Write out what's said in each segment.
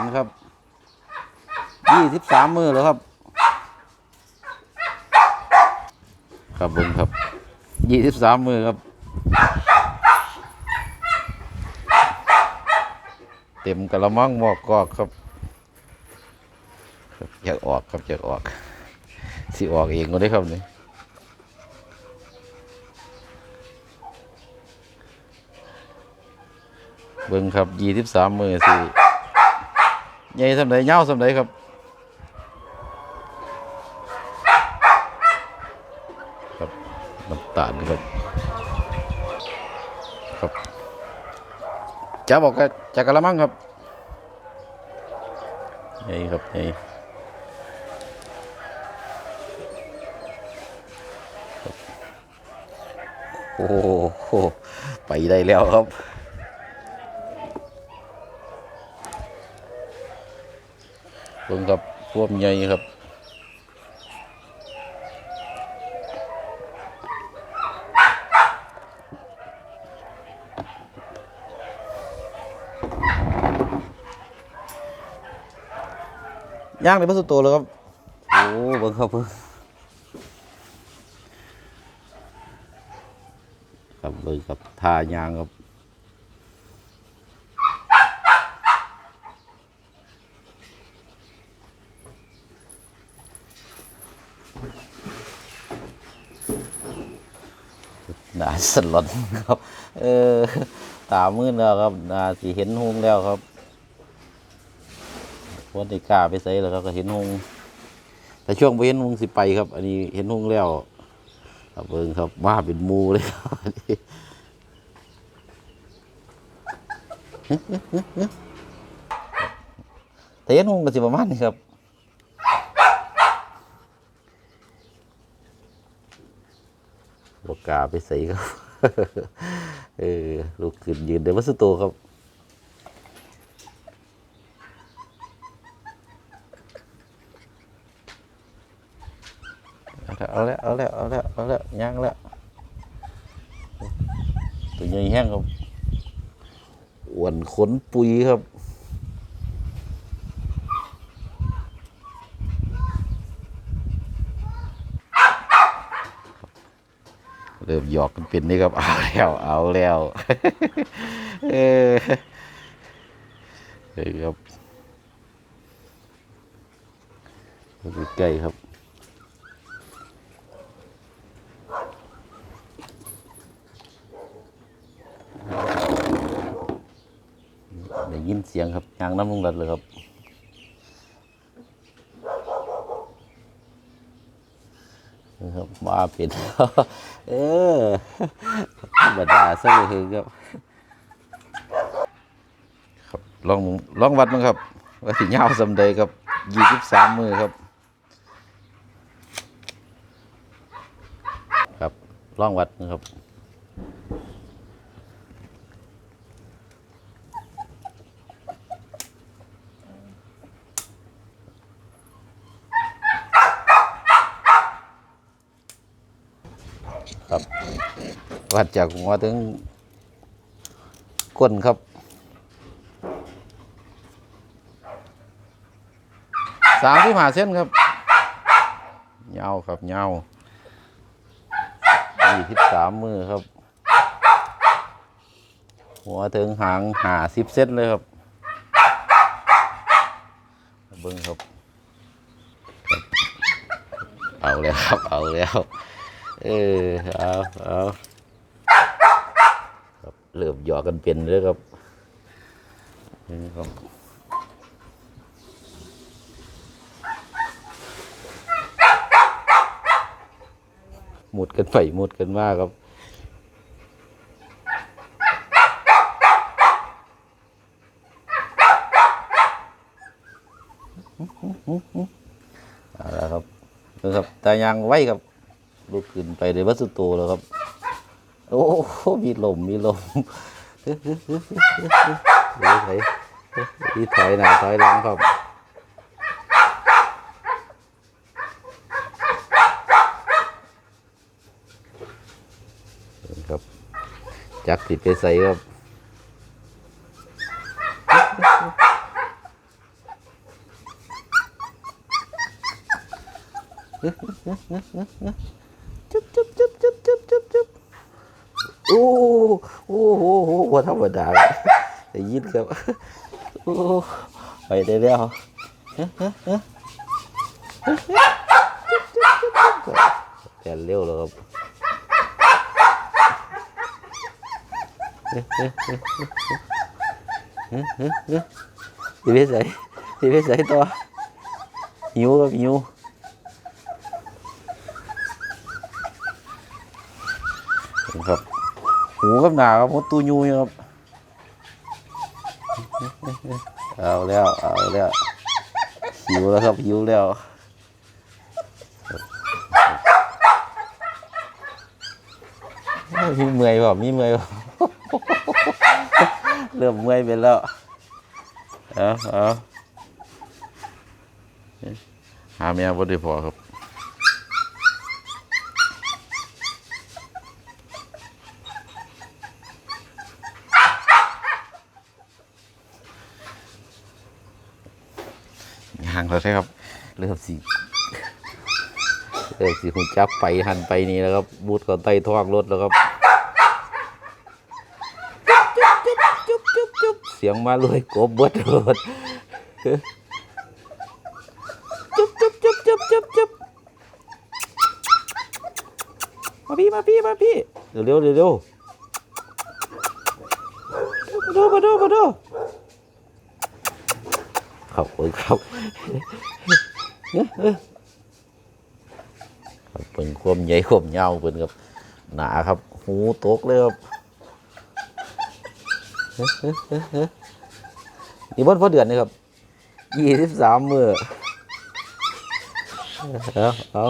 านครับยี่สิบสามมือแล้วครับ ครับเบิ้งครับยี่สิบสามมือครับ เต็มกระมังหมอกกอกครับ อยากออกครับอยากออก สิออกเองก็ได้ครับนี่เบิ้งครับยี่สิบสามมือสิ ใหญ่สำใดเงาวสำใดครับครับน้ำตาลครับครับจะบอกก็จะกระมังครับใหญ่ครับใหญ่ครับโอ้โหไปได้แล้วครับ บิ่งครับพวกใหญ่ครับย่างในพัสดุเลยครับ โอ้เบิ่งครับเบิ่งครับเบิ่งครับทายางครับ หนาสลอนครับ เออ ตามืดแล้วครับหนาสีเห็นหงแล้วครับวันนี้กล้าไปใส่แล้วครับก็เห็นหงแต่ช่วงไปเห็นหงสิไปครับ อันนี้เห็นหงแล้วครับเบิ่งครับมาเป็นมูเลยครับนี่แต่เห็นหงก็สิประมาณนี้ครับ บกล้าไปใส่ครับ เออลูกขึ้นยืนเดี๋ยววัสโตครับเอาแล้วเอาแล้วเอาแล้วเอาแล้วย่างแล้วตัวใหญ่แห้งครับอ้วนขนปุยครับ ริ่มหยอกกันเป็นนี่ครับเอาแล้ว เอาแล้วเออเฮ้ยครับใกล้ครับได้ยินเสียงครับยางน้ำลงรัดเลยครับ นะครั บมาเป็นเออธรรมดาซะเลยครับครับลองลองวัดมั้งครับ ว่าสิยาวสำใดครับยี่สิบสามมือครับ ครับลองวัดนะครับครับ วัดจากหัวถึงก้นครับสามที่หาเส้นครับเงาครับเงาวยี่สิบสามมือครับ หัวถึงหางหาสิบเส้นเลยครับ เบิ้งครับ เอาแล้วครับ เอาแล้ว เออ เอาเอา เริ่มหยอกกันเป็นเลยครับนี่ครับหมุดกันไปหมุดกันมากครับเอาละครับนะครับตายางไว้ครับลุกขึ้นไปในวัสดุโตแล้วครับ โอ้มีลมมีลมถอยนี่ถยหน้าถอยหลังครับครับจักติดไปใส่ครับเฮ้ยเฮ้เฮ้เฮ้ โอ้โอ้โหโอ้ธรรมดาได้ยินครับโอ้ไปได้แล้วแต่เร็วแล้วครับดีไปใส่ดีไปใส่ตัวหิวครับหิว ครับ หูกับหนาครับมดตูยูอยู่ครับ เอาแล้ว เอาแล้ว หิวแล้วครับ หิวแล้วมีเมื่อยเปล่ามีเมื่อยเปล่าเริ่มเมื่อยไปแล้ว เอาเอาหาแมวบ่ได้พอครับางแล้วใช่ครับเริ่มสีเริ่มสีหุ่นจับไปหันไปนี่แล้วครับบูดกับไตท้องรถแล้วครับจุ๊บจุ๊บจุ๊บจุ๊บเสียงมาเลยกบเบิดเบิดจุ๊บจุ๊บจุ๊บจุ๊บจุ๊บจุ๊บมาพี่มาพี่มาพี่เร็วเร็วเร็วเร็วมาดูมาดูมาดู ขอบคุณครับครับเป็นความใหญ่ความยาวเป็นครับหนาครับ หูตกเลยครับนี่บนพอเดือนนี่ครับยี่สิบสามมือเอาเอา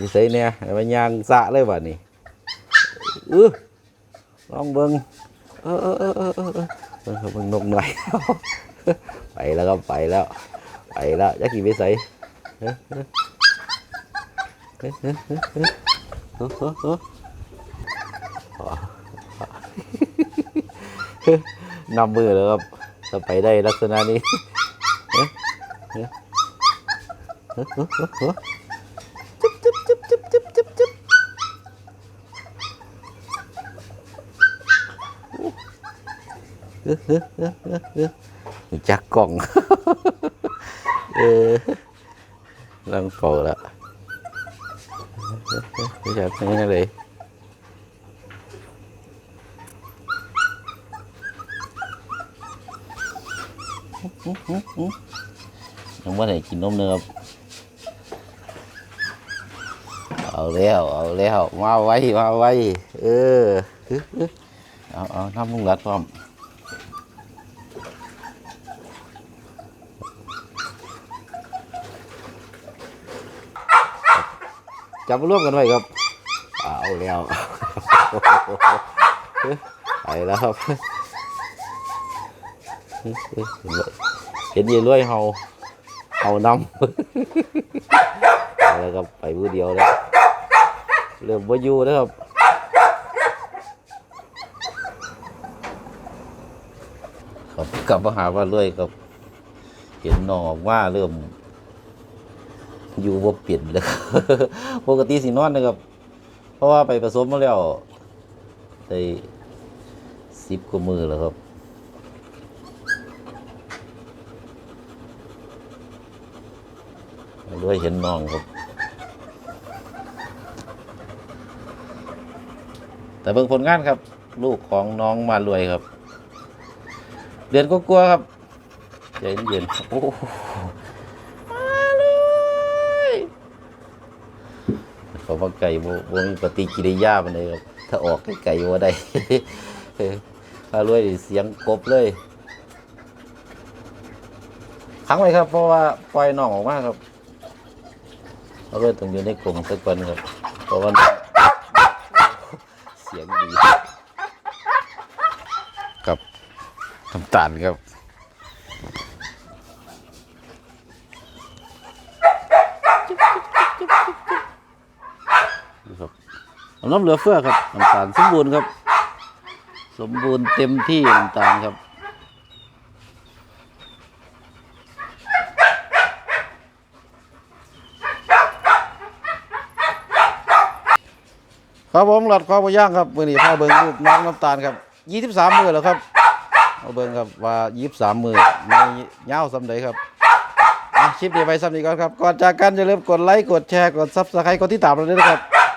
ดีใส่เนี่ยมันยางสะเลยว่ะนี่เออลองเบิ้งเออเออเออเออเออเออเบิ่งเบิ่งนกหน่อย ไปแล้วก็ไปแล้ว ไปแล้วยักษ์กี่ไปใส่นำมือแล้วครับจะไปได้ลักษณะนี้จุ๊บจุ๊บจุ๊บจุ๊บจุ๊บจุ๊บจุ๊บเออเออเออเออ จักกล่อง เออลังโปแล้วไม่ใช่เป็นยังไงเลยยังไม่ได้กินนมเนื้อเอาแล้วเอาแล้วมาไว้มาไว้เออเอาเอาน้ำมุงรัดพร้อม จับมาร่วมกันไว้ครับเอาแล้วไปแล้วครับเห็นยีรวยเฮาเฮานำไปแล้วครับไปมือเดียวแล้วเริ่มว่าอยู่แล้วครับครับกลับมาหาว่าเรวยครับ เห็นหนอว่าเริ่ม อยู่บ่เปลี่ยนเลยปกติสินอนนะครับ เพราะว่าไปผสมมาแล้วได้สิบกว่ามือแล้วครับด้วยเห็นน้องครับแต่เบิ่งผลงานครับ ลูกของน้องมารวยครับ เดือนก็กลัวครับใจเย็นๆโอ้โห เขา ว่าไก่บ่บ่มีปฏิกิริยามันเลยครับถ้าออกไก่ว่าได้ถ้ารวยเสียงกบเลยขังไว้ครับ เพราะว่าปล่อยน้องออกมาครับเราเลยต้องอยู่ในกรงสักวันครับเพราะว่าเสียงดีกับน้ำตาลครับ น้ำเหลือเฟือครับน้ำตาลสมบูรณ์ครับ สมบูรณ์เต็มที่น้ำตาลครับครับผมหลัดข้าวย่างครับมือนี้พาเบิ้งลูกน้องน้ำตาลครับยี่สิบสามมือแล้วครับเอาเบิ้งครับว่ายี่สิบสามมือในเง้าสำเดครับคลิปนี้ไปสำนีก่อนครับก่อนจากกันอย่าลืมกดไลค์กดแชร์กดซับสไครต์กดติดตามเราด้วยนะครับ